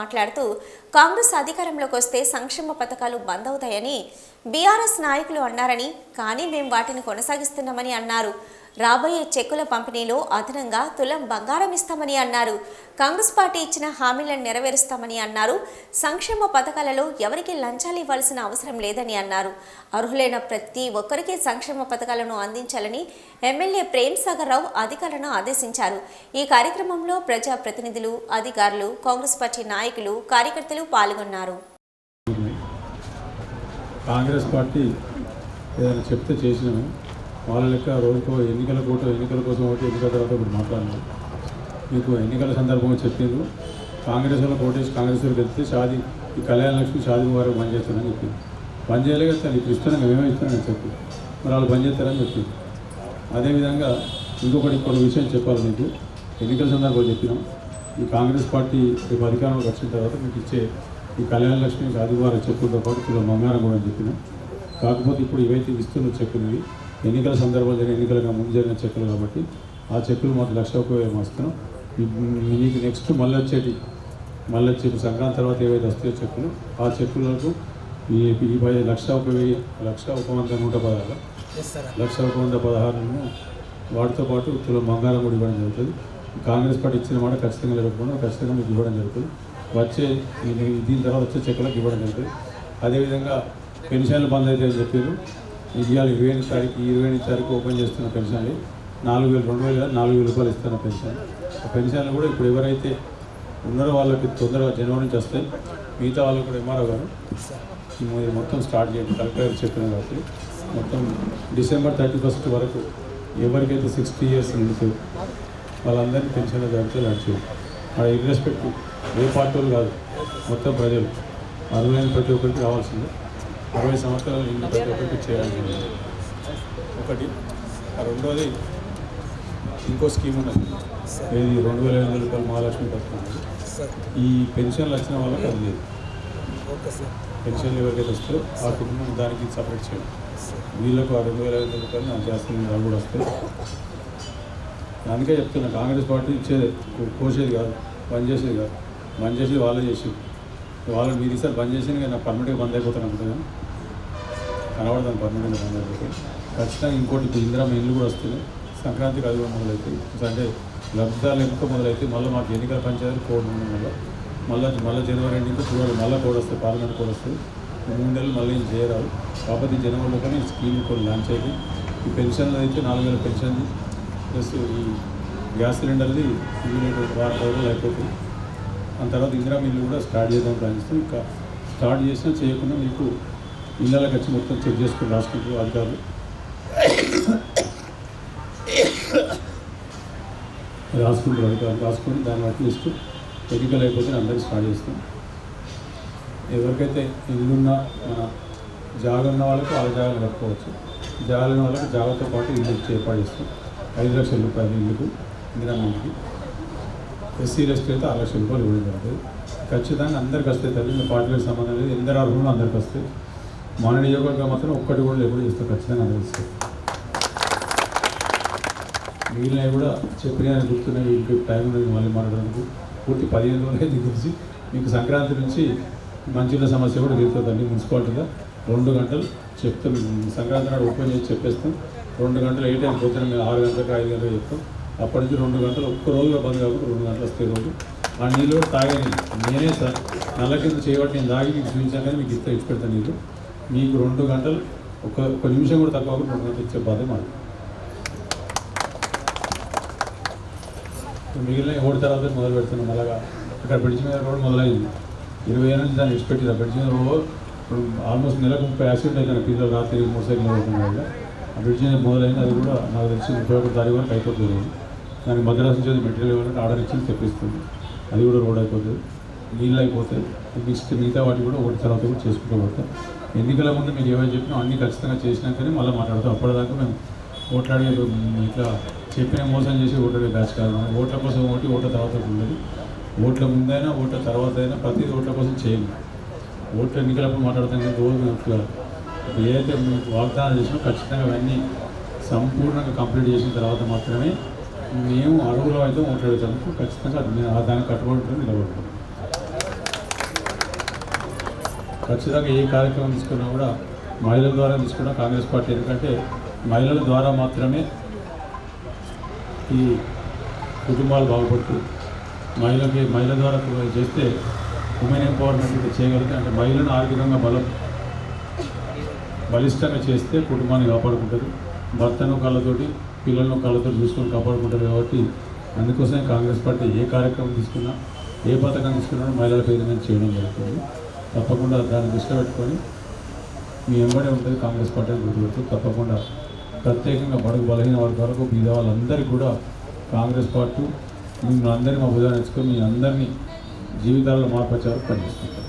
మాట్లాడుతూ కాంగ్రెస్ అధికారంలోకి వస్తే సంక్షేమ పథకాలు బంద్ అవుతాయని బీఆర్ఎస్ నాయకులు అన్నారని కానీ మేము వాటిని కొనసాగిస్తున్నామని అన్నారు. రాబోయే చెక్కుల పంపిణీలో అదనంగా తులం బంగారం ఇస్తామని అన్నారు. కాంగ్రెస్ పార్టీ ఇచ్చిన హామీలను నెరవేరుస్తామని అన్నారు. సంక్షేమ పథకాలలో ఎవరికి లంచాలు ఇవ్వాల్సిన అవసరం లేదని అన్నారు. అర్హులైన ప్రతి ఒక్కరికి సంక్షేమ పథకాలను అందించాలని ఎమ్మెల్యే ప్రేమ్ సాగర్ రావు అధికారులను ఆదేశించారు. ఈ కార్యక్రమంలో ప్రజా ప్రతినిధులు అధికారులు కాంగ్రెస్ పార్టీ నాయకులు కార్యకర్తలు పాల్గొన్నారు. కాంగ్రెస్ పార్టీ ఏదైనా చెప్తే చేసినాము. వాళ్ళ లెక్క రోజుకో ఎన్నికల కోట ఎన్నికల కోసం ఒకటి ఎన్నికల తర్వాత ఒకటి మాట్లాడినాం మీకు ఎన్నికల సందర్భంగా చెప్పిండ్రు కాంగ్రెస్ వాళ్ళకి ఓటేసి కాంగ్రెస్ వాళ్ళకి వెళ్తే షాది ఈ కళ్యాణ లక్ష్మి షాది వారు బంద్ చేస్తారని చెప్పింది బంద్ చేయలేక తను ఇప్పుడు ఇస్తాను మేమే ఇస్తానని చెప్పి మరి వాళ్ళు బంద్ చేస్తారని చెప్పింది అదేవిధంగా ఇంకొకటి కొన్ని విషయం చెప్పాలి మీకు. ఎన్నికల సందర్భంగా చెప్పినాం. ఈ కాంగ్రెస్ పార్టీ రేపు అధికారంలోకి వచ్చిన తర్వాత మీకు ఇచ్చే ఈ కళ్యాణ లక్ష్మి ఆదివారం చెప్పులతో పాటు కిలో బంగారం కూడా అని చెప్పినాం. కాకపోతే ఇప్పుడు ఇవైతే ఇస్తున్న చెప్పినవి ఎన్నికల సందర్భంలో జరిగిన ఎన్నికలుగా ముందు జరిగిన చెక్కులు కాబట్టి ఆ చెక్కులు మాకు లక్ష వేలు వస్తున్నాం మీకు నెక్స్ట్ మళ్ళీ వచ్చేటి మళ్ళీ వచ్చే సంక్రాంతి తర్వాత ఏవైతే వస్తాయో చెక్కులు ఆ చెక్కులకు ఈ ఈ పది లక్ష ఒక వెయ్యి లక్ష ఒక వంద నూట పదహారు లక్ష ఒక వంద పదహారును వాటితో పాటు తులం బంగారం కూడా ఇవ్వడం జరుగుతుంది. కాంగ్రెస్ పార్టీ ఇచ్చిన మాట ఖచ్చితంగా నిలబెట్టుకున్నాం ఖచ్చితంగా మీకు ఇవ్వడం జరుగుతుంది. వచ్చే దీని తర్వాత వచ్చే చెక్కులకు ఇవ్వడం జరుగుతుంది. అదేవిధంగా పెన్షన్లు బంద్ అయితే అని చెప్పారు. ఇవాళ ఇరవై ఎనిమిది తారీఖు ఇరవై ఎనిమిది తారీఖు ఓపెన్ చేస్తున్న పెన్షన్లు నాలుగు వేలు రెండు వేలు నాలుగు వేల రూపాయలు ఇస్తున్న పెన్షన్. ఆ పెన్షన్లు కూడా ఇప్పుడు ఎవరైతే ఉన్నారో వాళ్ళకి తొందరగా జనవరి నుంచి వస్తాయి మిగతా వాళ్ళకి కూడా ఎంఆర్ఓ గారు మొత్తం స్టార్ట్ చేయండి. కలెక్టర్ చెప్పిన కాబట్టి మొత్తం డిసెంబర్ థర్టీ ఫస్ట్ వరకు ఎవరికైతే సిక్స్టీ ఇయర్స్ నిండుతుంది వాళ్ళందరినీ పెన్షన్ దాంట్లో నడిచి అది ఇర్రెస్పెక్ట్ ఏ పార్టీ కాదు మొత్తం ప్రజలు. అర్హులైన ప్రతి ఒక్కరికి రావాల్సిందే అరవై సంవత్సరాలు నిండిన ప్రతి ఒక్కరికి ఒకటి. ఆ రెండోది ఇంకో స్కీమ్ ఉన్నది. ఇది రెండు వేల ఐదు వందల రూపాయలు మహాలక్ష్మి పథకం ఈ పెన్షన్లు వచ్చిన వాళ్ళకి అది లేదు పెన్షన్లు ఎవరికైతే వస్తే ఆ కుటుంబం దానికి సపరేట్ చేయాలి. వీళ్ళకు ఆ రెండు వేల ఐదు వందల రూపాయలు నాకు చేస్తున్న వాళ్ళు కూడా వస్తాయి. దానికే చెప్తున్నా కాంగ్రెస్ పార్టీ ఇచ్చేది. కోసేది కాదు. పనిచేసేది చేసేది కాదు. బంద్ వాళ్ళే చేసేది. వాళ్ళని మీరు ఈసారి బంద్ చేసి నాకు పర్మనెంట్గా బంద్ అయిపోతాను అనుకుంటున్నాను. కనబడతాను పర్మనెంట్గా బంద్ అయిపోతే. ఖచ్చితంగా ఇంకోటి ఇప్పుడు ఇందిరా ఇల్లు కూడా వస్తుంది సంక్రాంతికి అది కూడా మొదలైతే. అంటే లబ్ధాలు ఎంత మొదలైతే మళ్ళీ మాకు ఎన్నికల పంచాయతీ కోడ్ ఉండడం వల్ల మళ్ళీ మళ్ళీ జనవరి ఎండింగ్ చూడాలి మళ్ళీ కోడ్ వస్తుంది పార్లమెంట్ కోడ్ వస్తుంది. మూడు నెలలు మళ్ళీ ఏం చేయరాదు. కాకపోతే ఈ జనవరిలో కానీ స్కీమ్ కొన్ని లాంచ్ అయ్యి ఈ పెన్షన్లు అయితే నాలుగు వేల పెన్షన్ ప్లస్ ఈ గ్యాస్ సిలిండర్ది యూనిట్ వారం రోజులు అయిపోతుంది దాని తర్వాత ఇందిరా మిల్లు కూడా స్టార్ట్ చేద్దాం ప్లాన్ చేస్తాం ఇంకా స్టార్ట్ చేసినా చేయకుండా మీకు ఇళ్ళకి వచ్చి మొత్తం చెక్ చేసుకుని రాసుకుంటూ అధికారులు. రాసుకుంటారు అధికారులు. రాసుకొని దాన్ని బట్టి ఇస్తూ ఎన్నికలు అయిపోతే అందరికీ స్టార్ట్ చేస్తాం. ఎవరికైతే ఇల్లున్నా మన జాగ ఉన్న వాళ్ళకి వాళ్ళ జాగాలు కట్టుకోవచ్చు. జాగాలు ఉన్న వాళ్ళకి జాగాతో పాటు ఇల్లు చేపాడిస్తాం ఐదు లక్షల రూపాయలు ఇల్లుకు ఇందిరా మిల్లుకి. ఎస్సీ ఎస్టీ అయితే ఆరు లక్షల రూపాయలు ఇవ్వడం జరుగుతుంది ఖచ్చితంగా అందరికి వస్తాయి తల్లి మీ పార్టీలకు సంబంధం లేదు ఎందరు అర్హులు అందరికి వస్తాయి మన నియోజకవర్గం మాత్రం ఒక్కటి కూడా ఎప్పుడు చేస్తే ఖచ్చితంగా అందరికి వస్తాయి మిగిలినవి కూడా చెప్పిన గుర్తున్నాయి ఇంక టైం ఉన్నది మళ్ళీ మాట్లాడడానికి పూర్తి పదిహేను రోజులే దిగుసి మీకు సంక్రాంతి నుంచి మంచినీళ్ళ సమస్య కూడా తీరుతుందండి మున్సిపాలిటీలో రెండు గంటలు చెప్తాం సంక్రాంతి నాడు ఓపెన్ చేసి చెప్పేస్తాం రెండు గంటలు ఏ టైం పొద్దున మేము ఆరు గంటలకు ఐదు గంటలకు చెప్తాం అప్పటి నుంచి రెండు గంటలు ఒక్క రోజుగా బంద్ కాకుండా రెండు గంటలు వస్తే రోజు ఆ నీళ్ళు కూడా తాగే నేనే. సార్. నల్ల కింద చేయబట్టి నేను తాగి మీకు చూపించాను కానీ మీకు ఇస్తే ఇచ్చి పెడతాను నీళ్ళు. మీకు రెండు గంటలు ఒక ఒక నిమిషం కూడా తక్కువ రెండు గంటలు ఇచ్చే బాధ మాది. మిగిలిన ఓడి తర్వాత మొదలు పెడుతున్నాం. అలాగా ఇక్కడ బ్రిడ్జ్ మీద రోడ్ మొదలైంది. ఇరవై ఏళ్ళ నుంచి దాన్ని ఇచ్చిపెట్టిన బ్రిడ్జ్ మీద ఓ ఇప్పుడు ఆల్మోస్ట్ నెలకు ముప్పై యాక్సిడెంట్ అవుతాయి పిల్లలు రాత్రి మోటార్ సైకిల్ ఆ బ్రిడ్జ్ మీద మొదలైంది. అది కూడా నాకు తెలిసి ముప్పై ఒకటి తారీఖు వరకు అయిపోతుంది దానికి మద్రాసు నుంచి మెటీరియల్ ఇవ్వాలంటే ఆర్డర్ ఇచ్చి తెప్పిస్తుంది. అది కూడా రోడ్ అయిపోతుంది. నీళ్ళు అయిపోతాయి. నెక్స్ట్ మిగతా వాటి కూడా ఒకటి తర్వాత కూడా చేసుకుంటూ పోతాం. ఎన్నికల ముందు మీకు ఏమైనా చెప్పినా అన్నీ ఖచ్చితంగా చేసినాకనే మళ్ళీ మాట్లాడతాం. అప్పటిదాకా మేము ఓట్లాడి ఇట్లా చెప్పిన మోసం చేసి ఓట్లాడే బ్యాచ్ కాదు. ఓట్ల కోసం ఓటి ఓట్ల తర్వాత ఉండదు. ఓట్ల ముందైనా ఓట్ల తర్వాత అయినా ప్రతిదీ ఓట్ల కోసం చేయండి. ఓట్ల ఎన్నికలప్పుడు మాట్లాడతాం కానీ రోజు ఇట్లా ఏదైతే మీకు వాగ్దానాలు చేసినా ఖచ్చితంగా అవన్నీ సంపూర్ణంగా కంప్లీట్ చేసిన తర్వాత మాత్రమే మేము అడుగులో అయితే ఓట్లాడేదానికి ఖచ్చితంగా దానికి కట్టుబడి ఉంటుంది ఖచ్చితంగా ఏ కార్యక్రమం తీసుకున్నా కూడా మహిళల ద్వారా తీసుకున్నా కాంగ్రెస్ పార్టీ ఎందుకంటే మహిళల ద్వారా మాత్రమే ఈ కుటుంబాలు బాగుపడుతాయి మహిళకి మహిళ ద్వారా చేస్తే ఉమెన్ ఎంపవర్మెంట్ చేయగలిగితే అంటే మహిళను ఆర్థికంగా బలం బలిష్టంగా చేస్తే కుటుంబాన్ని కాపాడుకుంటుంది. భర్తను కళ్ళతోటి పిల్లలను కళ్ళతో చూసుకొని కాపాడుకుంటారు కాబట్టి అందుకోసమే కాంగ్రెస్ పార్టీ ఏ కార్యక్రమం తీసుకున్నా ఏ పథకం తీసుకున్నా మహిళల పేరు మీద చేయడం జరుగుతుంది. తప్పకుండా దాన్ని దృష్టిలో పెట్టుకొని మీ వెంబడే ఉంటుంది కాంగ్రెస్ పార్టీ గుర్తుపెడుతూ తప్పకుండా ప్రత్యేకంగా బడుగు బలహీన వర్గాలకు బీద వాళ్ళందరికీ కూడా కాంగ్రెస్ పార్టీ మిమ్మల్ని అందరినీ మా బుధాన్ని మీ అందరినీ జీవితాల్లో మార్పచ్చారు పనిచేస్తుంటారు